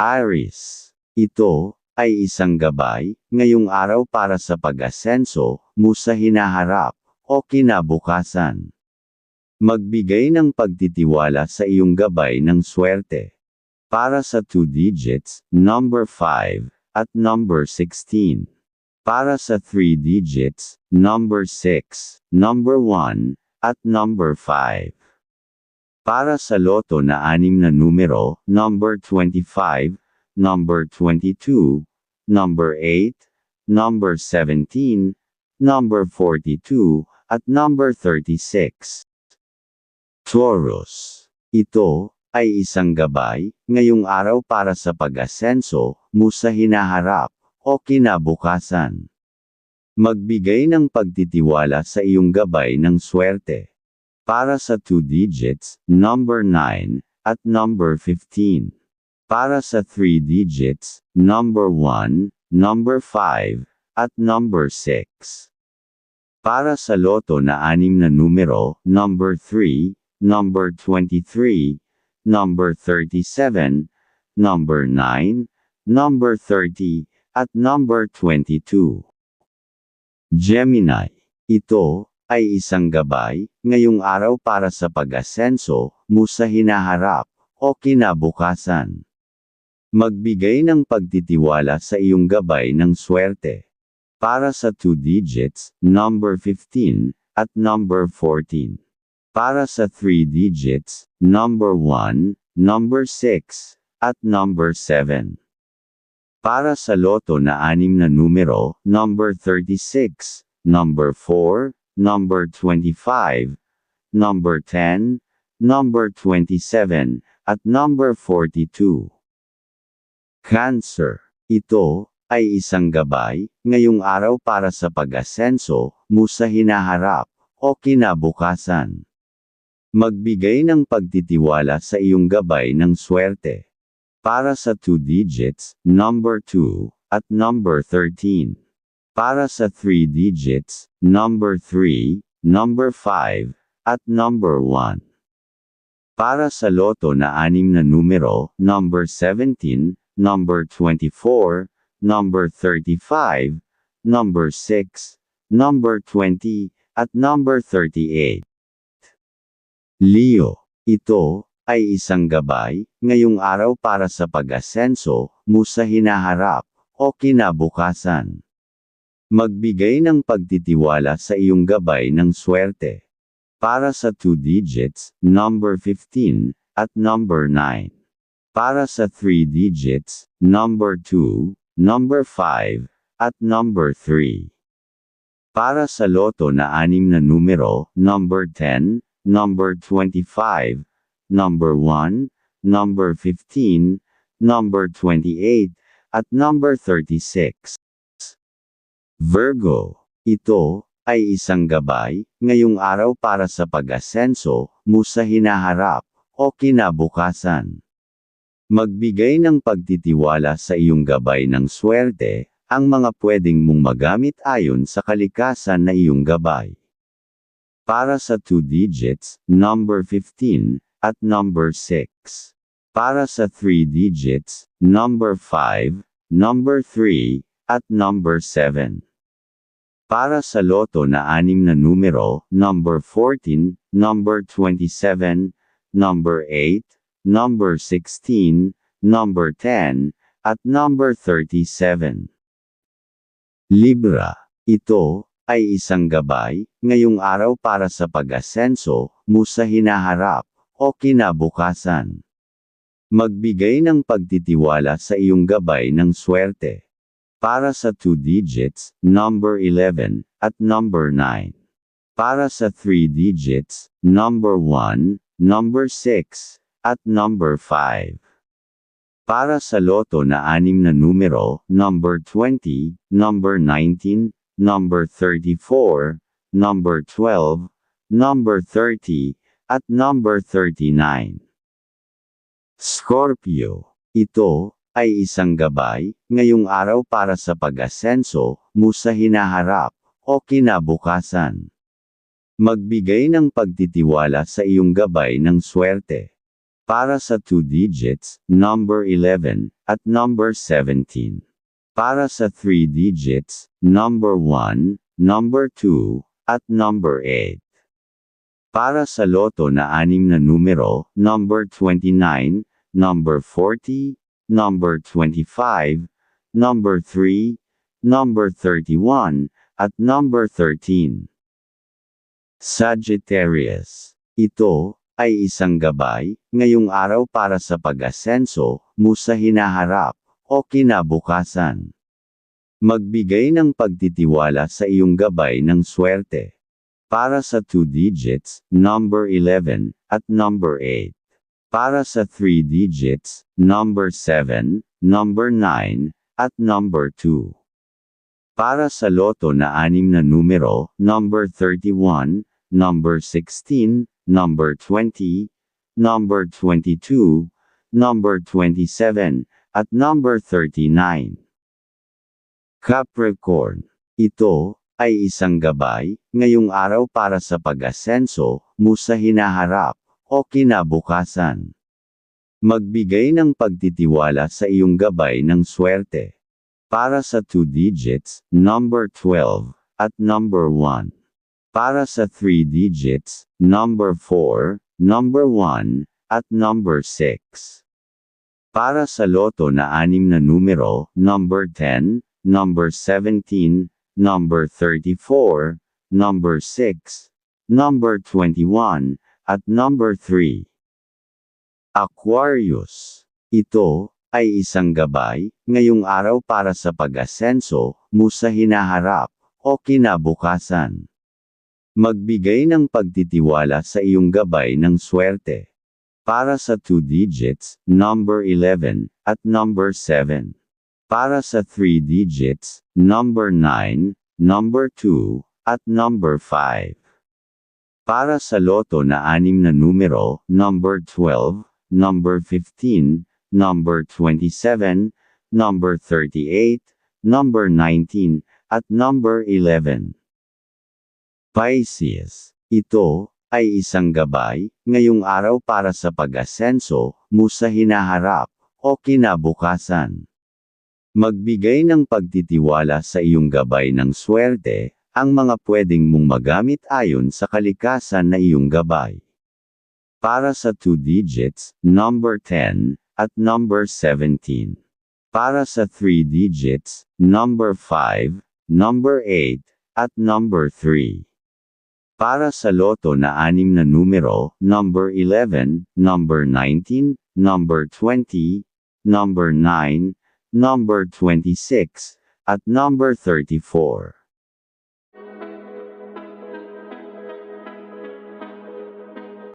Aris. Ito, ay isang gabay, ngayong araw para sa pag-asenso, mo sa hinaharap, o kinabukasan. Magbigay ng pagtitiwala sa iyong gabay ng swerte. Para sa 2 digits, number 5, at number 16. Para sa 3 digits, number 6, number 1, at number 5. Para sa loto na anim na numero, number 25, number 22, number 8, number 17, number 42, at number 36. Taurus. Ito, ay isang gabay, ngayong araw para sa pag-asenso, mo sa hinaharap, o kinabukasan. Magbigay ng pagtitiwala sa iyong gabay ng swerte. Para sa 2 digits, number 9, at number 15. Para sa 3 digits, number 1, number 5, at number 6. Para sa loto na anim na numero, number 3, number 23, number 37, number 9, number 30, at number 22. Gemini. Ito, ay isang gabay, ngayong araw para sa pag-asenso, mo sa hinaharap, o kinabukasan. Magbigay ng pagtitiwala sa iyong gabay ng swerte. Para sa 2 digits, number 15, at number 14. Para sa 3 digits, number 1, number 6, at number 7. Para sa loto na anim na numero, number 36, number 4, number 25, number 10, number 27, at number 42. Cancer. Ito, ay isang gabay, ngayong araw para sa pag-asenso, mo sa hinaharap, o kinabukasan. Magbigay ng pagtitiwala sa iyong gabay ng swerte. Para sa 2 digits, number 2, at number 13. Para sa 3 digits, number 3, number 5, at number 1. Para sa loto na anim na numero, number 17, number 24, number 35, number 6, number 20, at number 38. Leo, ito, ay isang gabay, ngayong araw para sa pag-asenso, mo sa hinaharap, o kinabukasan. Magbigay ng pagtitiwala sa iyong gabay ng swerte. Para sa 2 digits, number 15, at number 9. Para sa 3 digits, number 2, number 5, at number 3. Para sa loto na anim na numero, number 10, number 25, number 1, number 15, number 28, at number 36. Virgo. Ito, ay isang gabay, ngayong araw para sa pag-asenso, mo sa hinaharap, o kinabukasan. Magbigay ng pagtitiwala sa iyong gabay ng swerte, ang mga pwedeng mong magamit ayon sa kalikasan na iyong gabay. Para sa 2 digits, number 15, at number 6. Para sa 3 digits, number 5, number 3, at number 7. Para sa loto na anim na numero, number 14, number 27, number 8, number 16, number 10, at number 37. Libra. Ito, ay isang gabay, ngayong araw para sa pag-asenso, mo sa hinaharap, o kinabukasan. Magbigay ng pagtitiwala sa iyong gabay ng swerte. Para sa 2 digits, number 11, at number 9. Para sa 3 digits, number 1, number 6, at number 5. Para sa loto na anim na numero, number 20, number 19, number 34, number 12, number 30, at number 39. Scorpio. Ito, ay isang gabay, ngayong araw para sa pag-asenso, mo sa hinaharap, o kinabukasan. Magbigay ng pagtitiwala sa iyong gabay ng swerte. Para sa 2 digits, number 11, at number 17. Para sa 3 digits, number 1, number 2, at number 8. Para sa loto na anim na numero, number 29, number 40, number 25, number 3, number 31, at number 13. Sagittarius. Ito, ay isang gabay, ngayong araw para sa pag-asenso, mo sa hinaharap, o kinabukasan. Magbigay ng pagtitiwala sa iyong gabay ng swerte. Para sa 2 digits, number 11, at number 8. Para sa 3 digits, number 7, number 9, at number 2. Para sa loto na anim na numero, number 31, number 16, number 20, number 22, number 27, at number 39. Capricorn. Ito, ay isang gabay, ngayong araw para sa pag-asenso, mo sa hinaharap, o kinabukasan. Magbigay ng pagtitiwala sa iyong gabay ng swerte. Para sa 2 digits, number 12, at number 1. Para sa 3 digits, number 4, number 1, at number 6. Para sa loto na anim na numero, number 10, number 17, number 34, number 6, number 21, at number 3. Aquarius. Ito, ay isang gabay, ngayong araw para sa pag-asenso, mo sa hinaharap, o kinabukasan. Magbigay ng pagtitiwala sa iyong gabay ng swerte. Para sa 2 digits, number 11, at number 7. Para sa 3 digits, number 9, number 2, at number 5. Para sa loto na anim na numero, number 12, number 15, number 27, number 38, number 19, at number 11. Pisces. Ito, ay isang gabay, ngayong araw para sa pag-asenso, mo hinaharap, o kinabukasan. Magbigay ng pagtitiwala sa iyong gabay ng swerte, ang mga pwedeng mong magamit ayon sa kalikasan na iyong gabay. Para sa 2 digits, number 10, at number 17. Para sa 3 digits, number 5, number 8, at number 3. Para sa loto na anim na numero, number 11, number 19, number 20, number 9, number 26, at number 34.